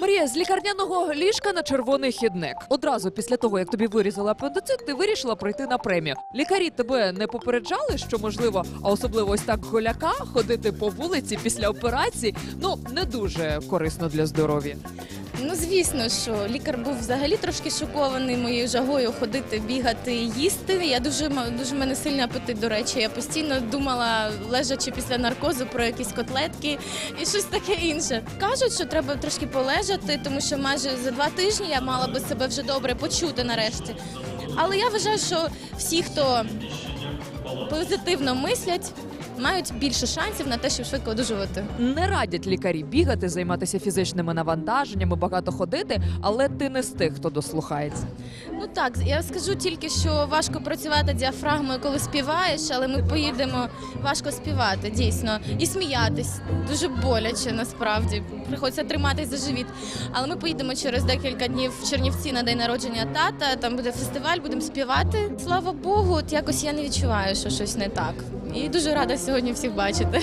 Марія, з лікарняного ліжка на червоний хідник. Одразу після того, як тобі вирізали апендицит, ти вирішила прийти на премію. Лікарі тебе не попереджали, що можливо, а особливо ось так голяка ходити по вулиці після операції, ну не дуже корисно для здоров'я. Ну, звісно, що лікар був взагалі трошки шокований моєю жагою ходити, бігати їсти. Я дуже дуже мене сильний апетит, до речі. Я постійно думала, лежачи після наркозу, про якісь котлетки і щось таке інше. Кажуть, що треба трошки полежати, тому що майже за два тижні я мала би себе вже добре почути нарешті. Але я вважаю, що всі, хто позитивно мислять, мають більше шансів на те, щоб швидко одужувати. Не радять лікарі бігати, займатися фізичними навантаженнями, багато ходити, але ти не з тих, хто дослухається. Ну так, я скажу тільки, що важко працювати діафрагмою, коли співаєш, але ми поїдемо важко співати, дійсно, і сміятись. Дуже боляче насправді. Приходиться триматись за живіт. Але ми поїдемо через декілька днів в Чернівці на день народження тата. Там буде фестиваль, будемо співати. Слава Богу, от якось я не відчуваю, що щось не так. І дуже рада сьогодні всіх бачити.